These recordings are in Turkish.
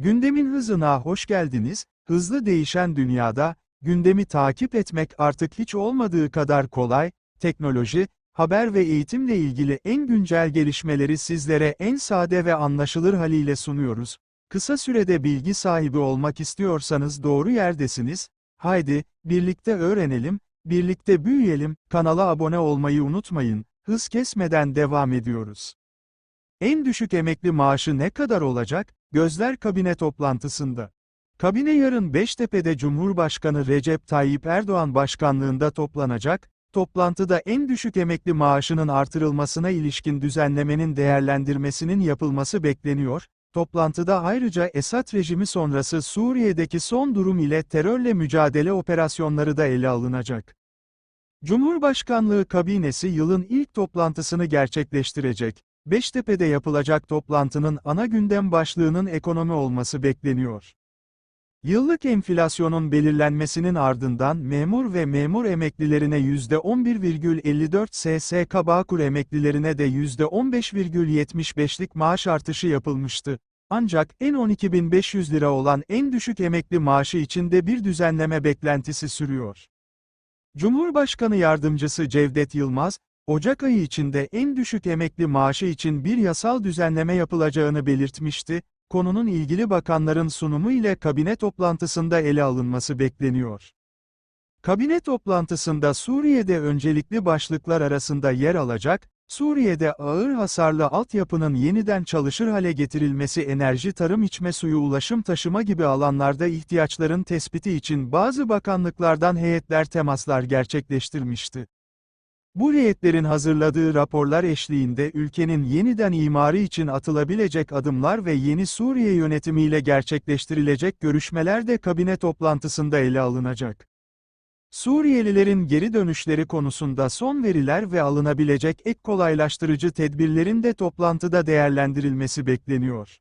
Gündemin hızına hoş geldiniz. Hızlı değişen dünyada, gündemi takip etmek artık hiç olmadığı kadar kolay, teknoloji, haber ve eğitimle ilgili en güncel gelişmeleri sizlere en sade ve anlaşılır haliyle sunuyoruz. Kısa sürede bilgi sahibi olmak istiyorsanız doğru yerdesiniz. Haydi, birlikte öğrenelim, birlikte büyüyelim, kanala abone olmayı unutmayın, hız kesmeden devam ediyoruz. En düşük emekli maaşı ne kadar olacak? Gözler kabine toplantısında. Kabine yarın Beştepe'de Cumhurbaşkanı Recep Tayyip Erdoğan başkanlığında toplanacak, toplantıda en düşük emekli maaşının artırılmasına ilişkin düzenlemenin değerlendirmesinin yapılması bekleniyor, toplantıda ayrıca Esad rejimi sonrası Suriye'deki son durum ile terörle mücadele operasyonları da ele alınacak. Cumhurbaşkanlığı kabinesi yılın ilk toplantısını gerçekleştirecek. Beştepe'de yapılacak toplantının ana gündem başlığının ekonomi olması bekleniyor. Yıllık enflasyonun belirlenmesinin ardından memur ve memur emeklilerine %11,54 SSK Bağkur emeklilerine de %15,75'lik maaş artışı yapılmıştı. Ancak en 12.500 lira olan en düşük emekli maaşı için de bir düzenleme beklentisi sürüyor. Cumhurbaşkanı Yardımcısı Cevdet Yılmaz, Ocak ayı içinde en düşük emekli maaşı için bir yasal düzenleme yapılacağını belirtmişti, konunun ilgili bakanların sunumu ile kabine toplantısında ele alınması bekleniyor. Kabine toplantısında Suriye'de öncelikli başlıklar arasında yer alacak, Suriye'de ağır hasarlı altyapının yeniden çalışır hale getirilmesi enerji tarım içme suyu ulaşım taşıma gibi alanlarda ihtiyaçların tespiti için bazı bakanlıklardan heyetler temaslar gerçekleştirmişti. Bu heyetlerin hazırladığı raporlar eşliğinde ülkenin yeniden imarı için atılabilecek adımlar ve yeni Suriye yönetimiyle gerçekleştirilecek görüşmeler de kabine toplantısında ele alınacak. Suriyelilerin geri dönüşleri konusunda son veriler ve alınabilecek ek kolaylaştırıcı tedbirlerin de toplantıda değerlendirilmesi bekleniyor.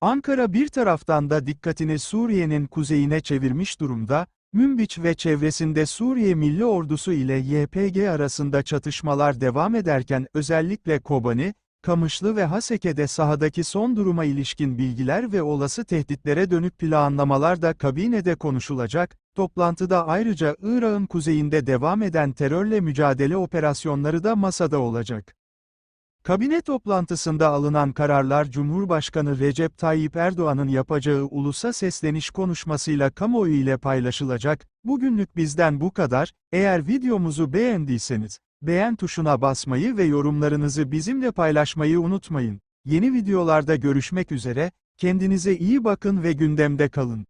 Ankara bir taraftan da dikkatini Suriye'nin kuzeyine çevirmiş durumda, Münbiç ve çevresinde Suriye Milli Ordusu ile YPG arasında çatışmalar devam ederken özellikle Kobani, Kamışlı ve Haseke'de sahadaki son duruma ilişkin bilgiler ve olası tehditlere dönük planlamalar da kabinede konuşulacak, toplantıda ayrıca Irak'ın kuzeyinde devam eden terörle mücadele operasyonları da masada olacak. Kabine toplantısında alınan kararlar Cumhurbaşkanı Recep Tayyip Erdoğan'ın yapacağı ulusa sesleniş konuşmasıyla kamuoyu ile paylaşılacak. Bugünlük bizden bu kadar. Eğer videomuzu beğendiyseniz, beğen tuşuna basmayı ve yorumlarınızı bizimle paylaşmayı unutmayın. Yeni videolarda görüşmek üzere, kendinize iyi bakın ve gündemde kalın.